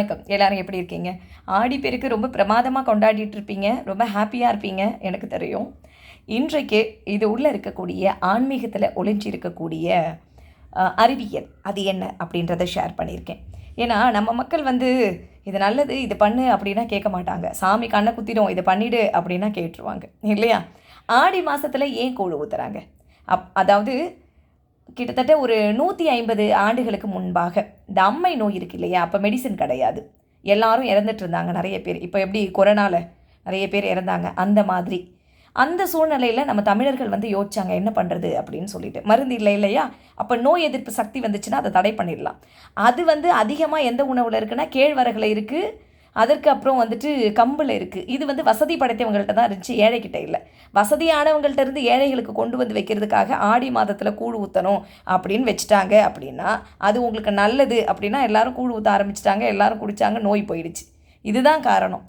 வணக்கம். எல்லாரும் எப்படி இருக்கீங்க? ஆடி பெருக்கு ரொம்ப பிரமாதமாக கொண்டாடிட்டு இருப்பீங்க. ரொம்ப ஹாப்பியாக இருப்பீங்க. எனக்கு தெரியும். இன்றைக்கு இது உள்ளே இருக்கக்கூடிய ஆன்மீகத்தில் ஒளிஞ்சு இருக்கக்கூடிய அறிவியல். அது என்ன அப்படின்றத ஷேர் பண்ணியிருக்கேன். ஏன்னா நம்ம மக்கள் வந்து இது நல்லது இது பண்ணு அப்படின்னா கேட்க மாட்டாங்க. சாமி கண்ணை குத்திடும் இதை பண்ணிடு அப்படின்னா கேட்டுருவாங்க. இல்லையா? ஆடி மாதத்தில் ஏன் கூழ் ஊற்றுறாங்க அப் அதாவது கிட்டத்தட்ட ஒரு நூற்றி ஐம்பது ஆண்டுகளுக்கு முன்பாக இந்த அம்மை நோய் இருக்கு இல்லையா? அப்போ மெடிசன் கிடையாது. எல்லாரும் இறந்துட்டு இருந்தாங்க நிறைய பேர். இப்போ எப்படி கொரோனாவில் நிறைய பேர் இறந்தாங்க அந்த மாதிரி. அந்த சூழ்நிலையில் நம்ம தமிழர்கள் வந்து யோசிச்சாங்க என்ன பண்ணுறது அப்படின்னு சொல்லிட்டு. மருந்து இல்லை இல்லையா? அப்போ நோய் எதிர்ப்பு சக்தி வந்துச்சுன்னா அதை தடை பண்ணிடலாம். அது வந்து அதிகமாக எந்த உணவில் இருக்குன்னா கேழ்வரகில் இருக்குது அதற்கு அப்புறம் வந்துட்டு கம்பில் இருக்குது இது வந்து வசதி படைத்தவங்கள்ட்ட தான் இருந்துச்சு ஏழைக்கிட்ட இல்லை. வசதியானவங்கள்ட்ட இருந்து ஏழைகளுக்கு கொண்டு வந்து வைக்கிறதுக்காக ஆடி மாதத்தில் கூழ் ஊற்றணும் அப்படின்னு வச்சுட்டாங்க அப்படின்னா அது உங்களுக்கு நல்லது அப்படின்னா எல்லாரும் கூழ் ஊற்ற ஆரம்பிச்சிட்டாங்க எல்லாரும் குடித்தாங்க நோய் போயிடுச்சு. இதுதான் காரணம்.